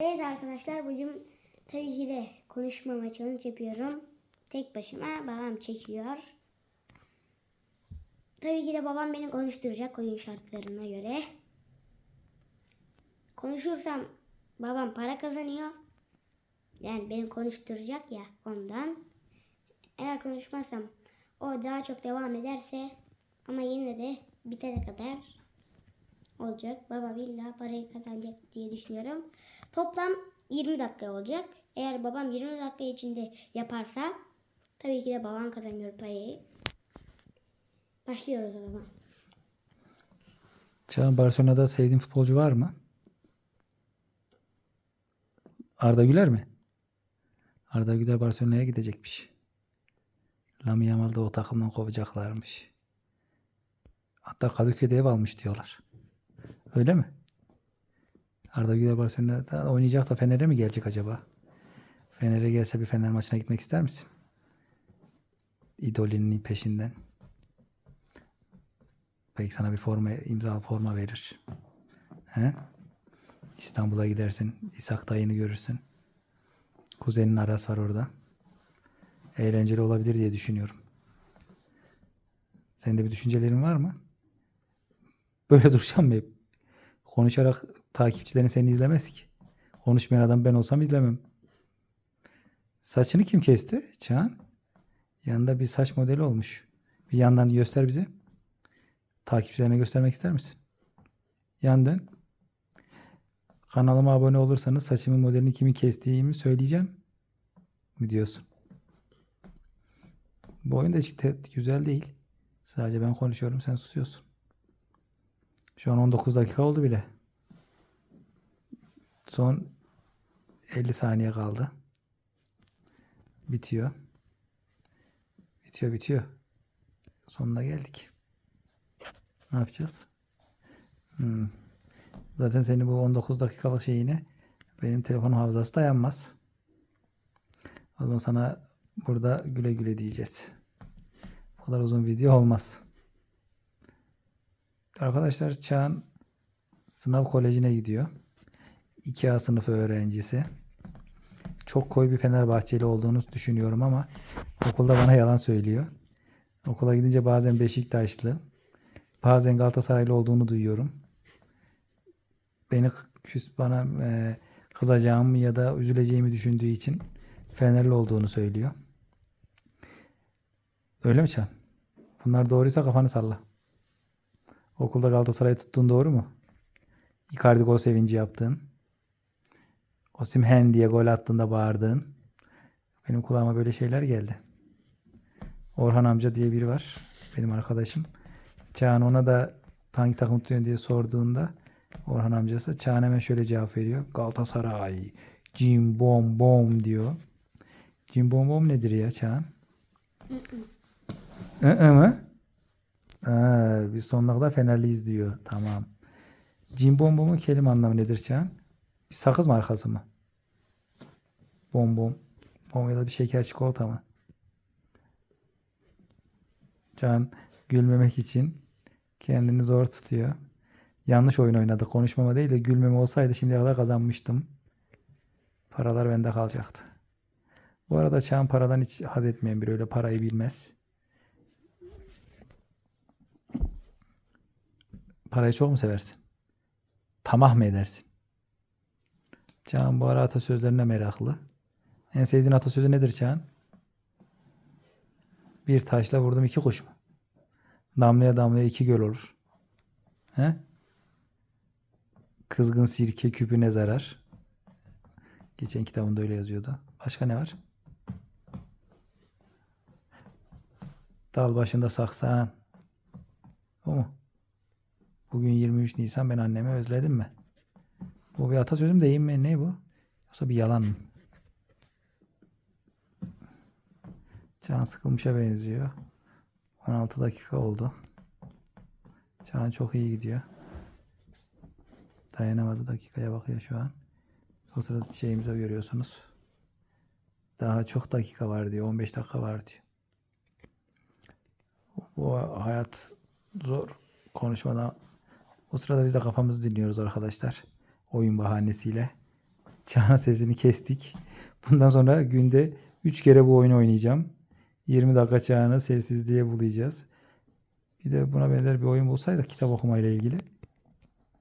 Evet arkadaşlar bugün tabii ki de konuşmama challenge yapıyorum. Tek başıma babam çekiyor. Tabii ki de babam beni konuşturacak oyun şartlarına göre. Konuşursam babam para kazanıyor. Yani beni konuşturacak ya ondan. Eğer konuşmazsam o daha çok devam ederse ama yine de bitene kadar olacak. Babam illa parayı kazanacak diye düşünüyorum. Toplam 20 dakika olacak. Eğer babam 20 dakika içinde yaparsa tabii ki de babam kazanıyor parayı. Başlıyoruz o zaman. Çağın Barcelona'da sevdiğin futbolcu var mı? Arda Güler mi? Arda Güler Barcelona'ya gidecekmiş. Lamine Yamal'ı da o takımdan kovacaklarmış. Hatta Kadıköy'de ev almış diyorlar. Öyle mi? Arda Güler Barcelona'da oynayacak da Fener'e mi gelecek acaba? Fener'e gelse bir Fener maçına gitmek ister misin? İdolünün peşinden. Belki sana bir forma, imza forma verir. He? İstanbul'a gidersin. İshak dayını görürsün. Kuzenin Aras var orada. Eğlenceli olabilir diye düşünüyorum. Senin de bir düşüncelerin var mı? Böyle duracağım mı hep? Konuşarak takipçilerin seni izlemez ki. Konuşmayan adam ben olsam izlemem. Saçını kim kesti? Çağan. Yanında bir saç modeli olmuş. Bir yandan göster bize. Takipçilerine göstermek ister misin? Yan dön. Kanalıma abone olursanız saçımın modelini kimin kestiğimi söyleyeceğim. Mi diyorsun? Bu oyun da hiç güzel değil. Sadece ben konuşuyorum sen susuyorsun. Şu an 19 dakika oldu bile. Son 50 saniye kaldı. Bitiyor. Bitiyor bitiyor. Sonuna geldik. Ne yapacağız? Hmm. Zaten senin bu 19 dakikalık şeyine benim telefon hafızası dayanmaz. O zaman sana burada güle güle diyeceğiz. Bu kadar uzun video olmaz. Arkadaşlar Çağan sınav kolejine gidiyor. 2A sınıfı öğrencisi. Çok koyu bir Fenerbahçeli olduğunu düşünüyorum ama okulda bana yalan söylüyor. Okula gidince bazen Beşiktaşlı, bazen Galatasaraylı olduğunu duyuyorum. Beni küs bana e, kızacağımı ya da üzüleceğimi düşündüğü için Fenerli olduğunu söylüyor. Öyle mi Çağan? Bunlar doğruysa kafanı salla. Okulda Galatasaray'ı tuttuğun doğru mu? Icardi gol sevinci yaptığın. Osimhen diye gol attığında bağırdığın. Benim kulağıma böyle şeyler geldi. Orhan amca diye biri var. Benim arkadaşım. Çağan ona da hangi takım tutuyorsun diye sorduğunda Orhan amcası Çağan hemen şöyle cevap veriyor. Galatasaray. Cim bom bom diyor. Cim bom bom nedir ya Çağan? Hı mı? Aa, biz sonuna kadar Fenerliyiz diyor. Tamam. Cim bom bomun kelime anlamı nedir Çağan? Bir sakız mı? Bom bom. Bom ya da bir şeker çikolata mı? Can gülmemek için kendini zor tutuyor. Yanlış oyun oynadı. Konuşmama değil de gülmeme olsaydı şimdiye kadar kazanmıştım. Paralar bende kalacaktı. Bu arada Çağan paradan hiç haz etmeyen biri öyle parayı bilmez. Parayı çok mu seversin? Tamah mı edersin? Çağan bu ara atasözlerine meraklı. En sevdiğin atasözü nedir Çağan? Bir taşla vurdum iki kuş mu? Damlaya damlaya iki göl olur. He? Kızgın sirke küpüne zarar. Geçen kitabında öyle yazıyordu. Başka ne var? Dal başında saksan. O mu? Bugün 23 Nisan ben annemi özledim mi? Bu bir atasözü mü değil mi? Ne bu? Yoksa bir yalan mı? Can sıkılmışa benziyor. 16 dakika oldu. Can çok iyi gidiyor. Dayanamadı dakikaya bakıyor şu an. O sırada çiçeğimizi görüyorsunuz. Daha çok dakika var diyor. 15 dakika var diyor. Bu hayat zor. Konuşmadan. O sırada biz de kafamızı dinliyoruz arkadaşlar. Oyun bahanesiyle. Çağan sesini kestik. Bundan sonra günde 3 kere bu oyunu oynayacağım. 20 dakika Çağan'ı sessizliğe bulayacağız. Bir de buna benzer bir oyun bulsaydık kitap okumayla ilgili.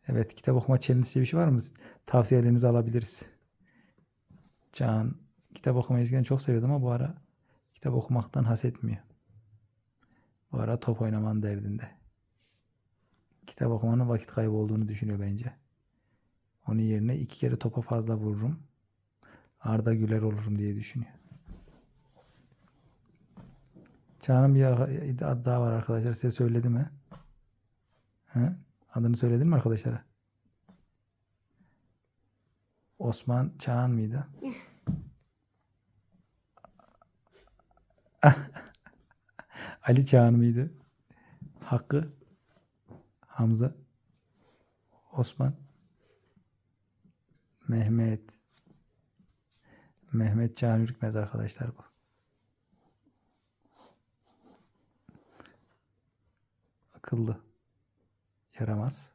Evet kitap okuma challenge diye bir şey var mı? Tavsiyelerinizi alabiliriz. Çağan kitap okumayı eskiden çok seviyordu ama bu ara kitap okumaktan has etmiyor. Bu ara top oynamanın derdinde. Kitap okumanın vakit kaybı olduğunu düşünüyor bence. Onun yerine iki kere topa fazla vururum. Arda Güler olurum diye düşünüyor. Çağan'ın bir adı daha var arkadaşlar. Size söyledi mi? He? Adını söyledin mi arkadaşlara? Osman Çağan mıydı? Ali Çağan mıydı? Hakkı Hamza Osman Mehmet Mehmet Can Ürkmez arkadaşlar bu. Akıllı. Yaramaz.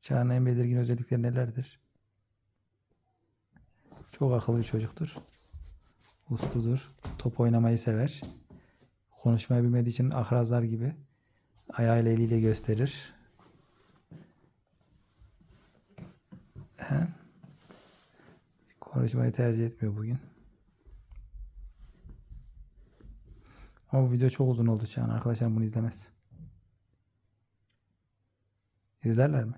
Çağın en belirgin özellikleri nelerdir? Çok akıllı bir çocuktur. Usludur. Top oynamayı sever. Konuşmayı bilmediği için ahrazlar gibi ayağıyla eliyle gösterir. He? Konuşmayı tercih etmiyor bugün. Ama bu video çok uzun oldu şu. Arkadaşlar bunu izlemez. İzlerler mi?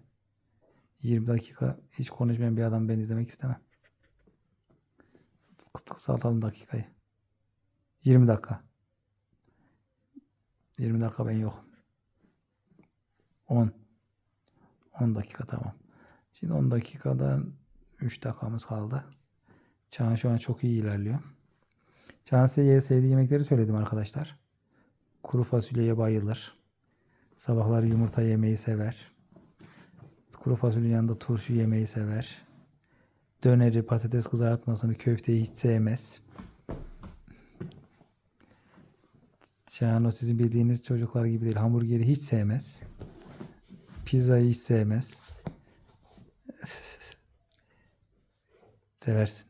20 dakika hiç konuşmayan bir adam ben izlemek istemem. Kısaltalım dakikayı. 20 dakika. 20 dakika ben yokum. 10. 10 dakika tamam. Şimdi 10 dakikadan 3 dakikamız kaldı. Çağan şu an çok iyi ilerliyor. Çağan size sevdiği yemekleri söyledim arkadaşlar. Kuru fasulyeye bayılır. Sabahları yumurta yemeyi sever. Kuru fasulye yanında turşu yemeyi sever. Döneri, patates kızartmasını, köfteyi hiç sevmez. Çağan o sizin bildiğiniz çocuklar gibi değil. Hamburgeri hiç sevmez. Pizzayı hiç sevmez. Seversin.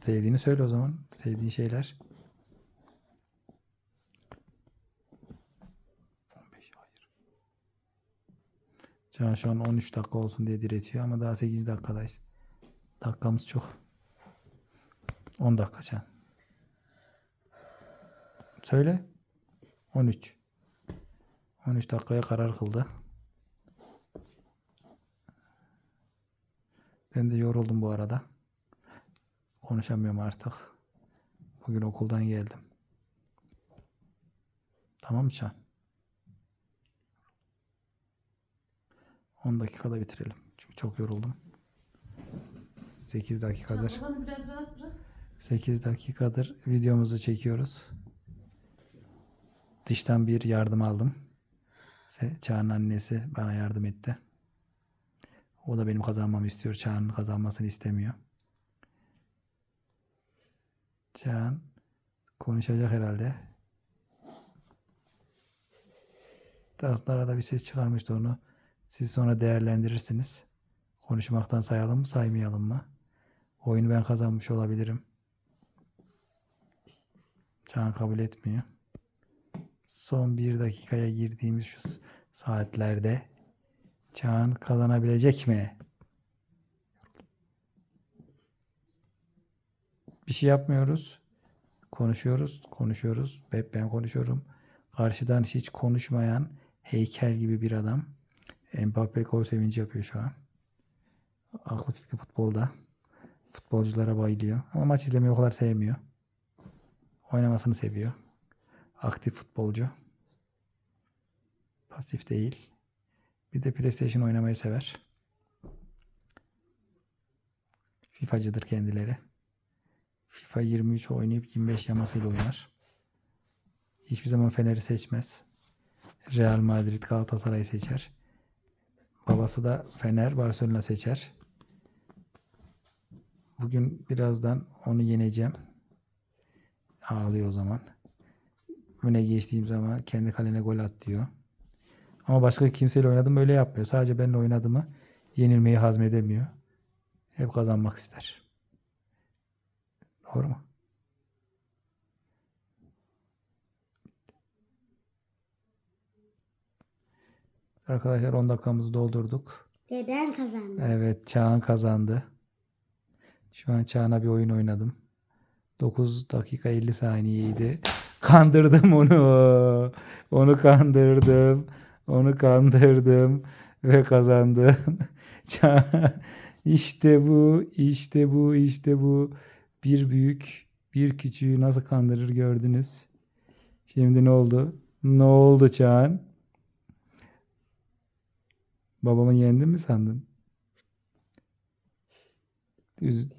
Sevdiğini söyle o zaman. Sevdiğin şeyler. 15 hayır. Can şu an 13 dakika olsun diye diretiyor ama daha 8 dakikadayız. Dakikamız çok. 10 dakika Can. Söyle. 13. 13 dakikaya karar kıldı. Ben de yoruldum bu arada. Konuşamıyorum artık. Bugün okuldan geldim. Tamam mı Can? 10 dakikada bitirelim. Çünkü çok yoruldum. 8 dakikadır. Bana biraz rahat bırak. 8 dakikadır videomuzu çekiyoruz. Dıştan bir yardım aldım. Çağan'ın annesi bana yardım etti. O da benim kazanmamı istiyor. Çağan'ın kazanmasını istemiyor. Çağan konuşacak herhalde. Aslında arada bir ses çıkarmıştı onu. Siz sonra değerlendirirsiniz. Konuşmaktan sayalım mı saymayalım mı? Oyunu ben kazanmış olabilirim. Çağan kabul etmiyor. Son bir dakikaya girdiğimiz şu saatlerde Çağan kazanabilecek mi? Bir şey yapmıyoruz. Konuşuyoruz, konuşuyoruz. Hep ben konuşuyorum. Karşıdan hiç konuşmayan heykel gibi bir adam. Mbappe gol sevinci yapıyor şu an. Aklı fikri futbolda. Futbolculara bayılıyor. Ama maç izlemeyi o kadar sevmiyor. Oynamasını seviyor. Aktif futbolcu. Pasif değil. Bir de PlayStation oynamayı sever. FIFA'cıdır kendileri. FIFA 23 oynayıp 25 yamasıyla oynar. Hiçbir zaman Fener'i seçmez. Real Madrid Galatasaray'ı seçer. Babası da Fener Barcelona seçer. Bugün birazdan onu yeneceğim. Ağlıyor o zaman. Öne geçtiğim zaman kendi kalene gol at diyor. Ama başka kimseyle oynadım öyle yapmıyor. Sadece benimle oynadığımı yenilmeyi hazmedemiyor. Hep kazanmak ister. Doğru mu? Arkadaşlar 10 dakikamızı doldurduk. Ve ben kazandım. Evet Çağan kazandı. Şu an Çağan'a bir oyun oynadım. 9 dakika 50 saniyeydi. Kandırdım onu. Onu kandırdım. Onu kandırdım. Ve kazandım. İşte bu, işte bu, işte bu. Bir büyük, bir küçüğü nasıl kandırır gördünüz. Şimdi ne oldu? Ne oldu Çağan? Babamı yendin mi sandın?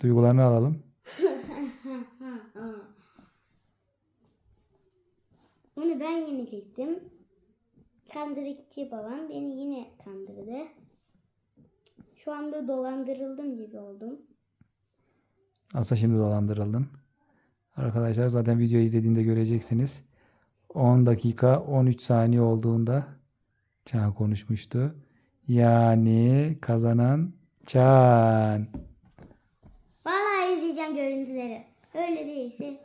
Duygularını alalım. Onu ben yenecektim. Kandırıcı babam beni yine kandırdı. Şu anda dolandırıldım gibi oldum. Aslında şimdi dolandırıldın. Arkadaşlar zaten videoyu izlediğinde göreceksiniz. 10 dakika 13 saniye olduğunda Çağan konuşmuştu. Yani kazanan Çağan. Vallahi izleyeceğim görüntüleri. Öyle değilse